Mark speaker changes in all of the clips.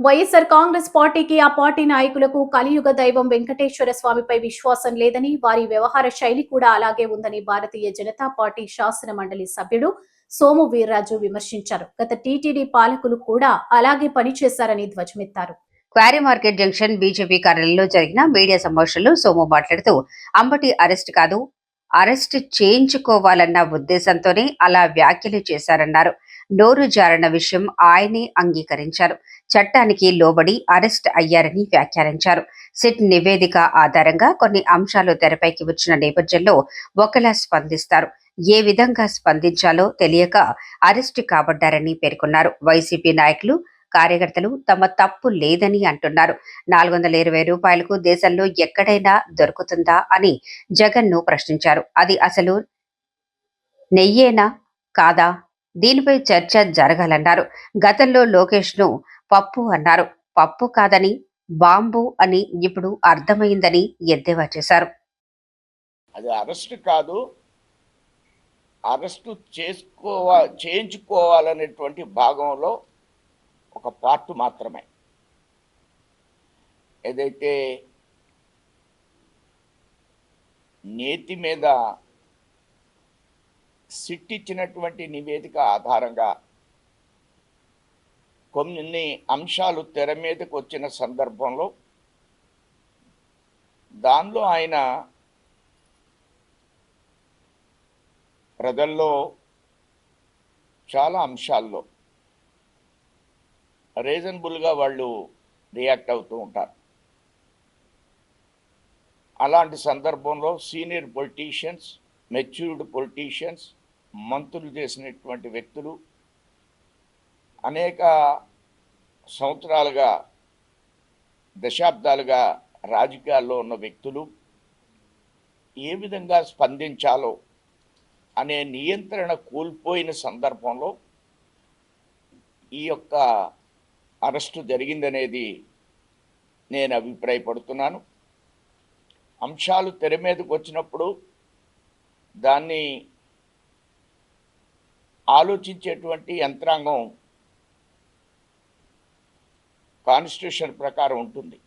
Speaker 1: వైఎస్ఆర్ కాంగ్రెస్ పార్టీకి ఆ పార్టీ నాయకులకు కలియుగ దైవం వెంకటేశ్వర స్వామిపై విశ్వాసం లేదని వారి వ్యవహార శైలి కూడా అలాగే ఉందని భారతీయ జనతా పార్టీ శాసన మండలి సభ్యుడు సోము వీర్రాజు విమర్శించారు. గత టీటీడీ పాలకులు కూడా అలాగే పనిచేశారని ధ్వజమెత్తారు.
Speaker 2: క్వారీ మార్కెట్ జంక్షన్ బీజేపీ కార్యాలయంలో జరిగిన మీడియా సమావేశంలో సోము మాట్లాడుతూ అంబటి అరెస్ట్ కాదు అరెస్ట్ చేయించుకోవాలన్న ఉద్దేశంతోనే అలా వ్యాఖ్యలు చేశారన్నారు. నోరు జారన్న విషయం ఆయనే అంగీకరించారు. చట్టానికి లోబడి అరెస్ట్ అయ్యారని వ్యాఖ్యానించారు. సిట్ నివేదిక ఆధారంగా కొన్ని అంశాలు తెరపైకి వచ్చిన నేపథ్యంలో ఒకలా స్పందిస్తారు. ఏ విధంగా స్పందించాలో తెలియక అరెస్ట్ కాబడ్డారని పేర్కొన్నారు. వైసీపీ నాయకులు కార్యకర్తలు తమ తప్పు లేదని అంటున్నారు. నాలుగు వందల ఇరవై రూపాయలకు దేశంలో ఎక్కడైనా దొరుకుతుందా అని జగన్ను ప్రశ్నించారు. అది అసలు నెయ్యేనా? కాదా? దీనిపై చర్చ జరగాలన్నారు. గతంలో లోకేష్ను పప్పు అన్నారు. పప్పు కాదని బాంబు అని ఇప్పుడు అర్థమైందని ఎద్దేవా చేశారు.
Speaker 3: అది అరెస్ట్ కాదు. అరెస్టు చేసుకోవా చేయించుకోవాలనేటువంటి భాగంలో ఒక పార్ట్ మాత్రమే. ఏదైతే నేతి మీద సిట్ ఇచ్చినటువంటి నివేదిక ఆధారంగా కొన్ని అంశాలు తెర మీదకు వచ్చిన సందర్భంలో దానిలో ఆయన ప్రజల్లో చాలా అంశాల్లో రీజనబుల్గా వాళ్ళు రియాక్ట్ అవుతూ ఉంటారు. అలాంటి సందర్భంలో సీనియర్ పొలిటీషియన్స్ మెచ్యూర్డ్ పొలిటీషియన్స్ మంత్రులు చేసినటువంటి వ్యక్తులు అనేక సంవత్సరాలుగా దశాబ్దాలుగా రాజకీయాల్లో ఉన్న వ్యక్తులు ఏ విధంగా స్పందించాలో అనే నియంత్రణ కోల్పోయిన సందర్భంలో ఈ యొక్క అరెస్టు జరిగిందనేది నేను అభిప్రాయపడుతున్నాను. అంశాలు తెర మీదకు వచ్చినప్పుడు దాన్ని ఆలోచించేటువంటి యంత్రాంగం కాన్స్టిట్యూషన్ ప్రకారం ఉంటుంది.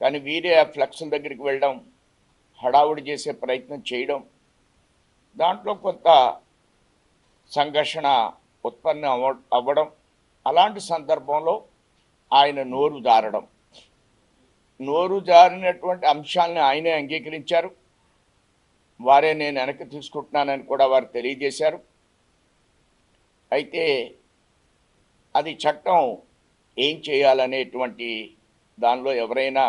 Speaker 3: కానీ వీరే ఆ ఫ్లెక్స్ల దగ్గరికి వెళ్ళడం హడావుడి చేసే ప్రయత్నం చేయడం దాంట్లో కొంత సంఘర్షణ ఉత్పన్నం అవ అవ్వడం అలాంటి సందర్భంలో ఆయన నోరు జారడం. నోరు జారినటువంటి అంశాలని ఆయనే అంగీకరించారు. వారే నేను వెనక్కి తీసుకుంటున్నానని కూడా వారు తెలియజేశారు. అయితే అది చట్టం ఏం చేయాలనేటువంటి దానిలో ఎవరైనా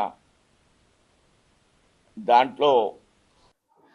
Speaker 3: దాంట్లో